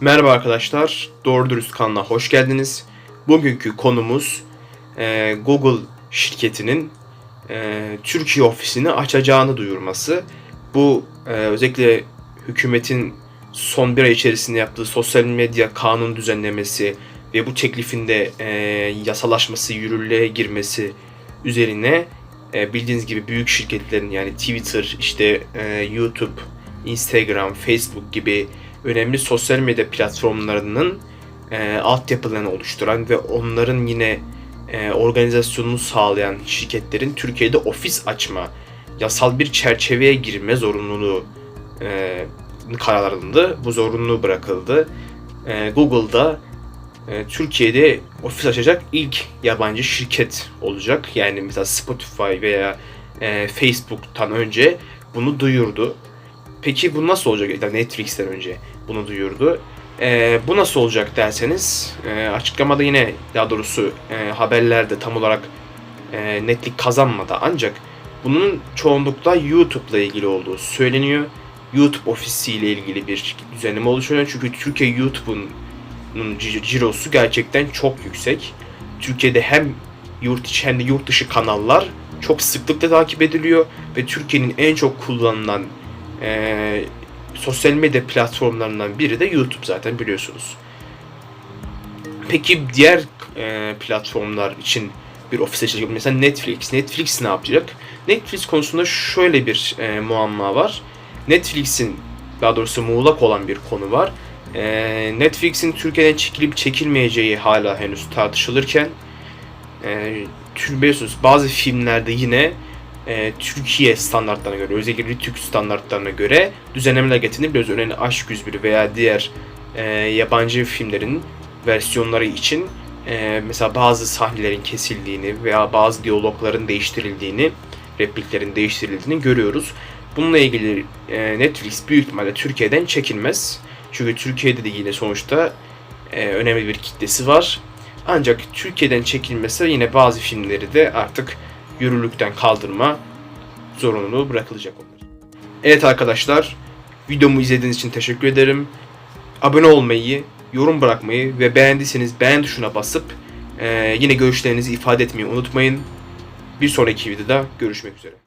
Merhaba arkadaşlar, Doğru Dürüst kanalına hoş geldiniz. Bugünkü konumuz e, Google şirketinin e, Türkiye ofisini açacağını duyurması. Bu e, özellikle hükümetin son bir ay içerisinde yaptığı sosyal medya kanun düzenlemesi ve bu teklifinde e, yasalaşması, yürürlüğe girmesi üzerine e, bildiğiniz gibi büyük şirketlerin yani Twitter, işte e, YouTube, Instagram, Facebook gibi önemli sosyal medya platformlarının e, altyapılarını oluşturan ve onların yine e, organizasyonunu sağlayan şirketlerin Türkiye'de ofis açma, yasal bir çerçeveye girme zorunluluğu e, karar alındı. Bu zorunluluğu bırakıldı. E, Google'da e, Türkiye'de ofis açacak ilk yabancı şirket olacak. Yani mesela Spotify veya e, Facebook'tan önce bunu duyurdu. Peki bu nasıl olacak? Yani Netflix'ten önce bunu duyurdu. E, bu nasıl olacak derseniz e, açıklamada yine daha doğrusu e, haberlerde tam olarak e, netlik kazanmadı ancak bunun çoğunlukla YouTube'la ilgili olduğu söyleniyor. YouTube ofisiyle ilgili bir düzenleme oluşuyor. Çünkü Türkiye YouTube'un cir- cirosu gerçekten çok yüksek. Türkiye'de hem yurt içi hem de yurt dışı kanallar çok sıklıkla takip ediliyor ve Türkiye'nin en çok kullanılan e, sosyal medya platformlarından biri de YouTube zaten biliyorsunuz. Peki diğer e, platformlar için bir ofis açacak mesela Netflix. Netflix ne yapacak? Netflix konusunda şöyle bir e, muamma var. Netflix'in daha doğrusu muğlak olan bir konu var. E, Netflix'in Türkiye'den çekilip çekilmeyeceği hala henüz tartışılırken e, biliyorsunuz bazı filmlerde yine e, Türkiye standartlarına göre, özellikle Türk standartlarına göre düzenlemeler getirebiliyoruz. Örneğin Aşk 101 veya diğer e, yabancı filmlerin versiyonları için e, mesela bazı sahnelerin kesildiğini veya bazı diyalogların değiştirildiğini, repliklerin değiştirildiğini görüyoruz. Bununla ilgili e, Netflix büyük ihtimalle Türkiye'den çekilmez. Çünkü Türkiye'de de yine sonuçta e, önemli bir kitlesi var. Ancak Türkiye'den çekilmese yine bazı filmleri de artık yürürlükten kaldırma zorunluluğu bırakılacak onlar. Evet arkadaşlar, videomu izlediğiniz için teşekkür ederim. Abone olmayı, yorum bırakmayı ve beğendiyseniz beğen tuşuna basıp eee, yine görüşlerinizi ifade etmeyi unutmayın. Bir sonraki videoda görüşmek üzere.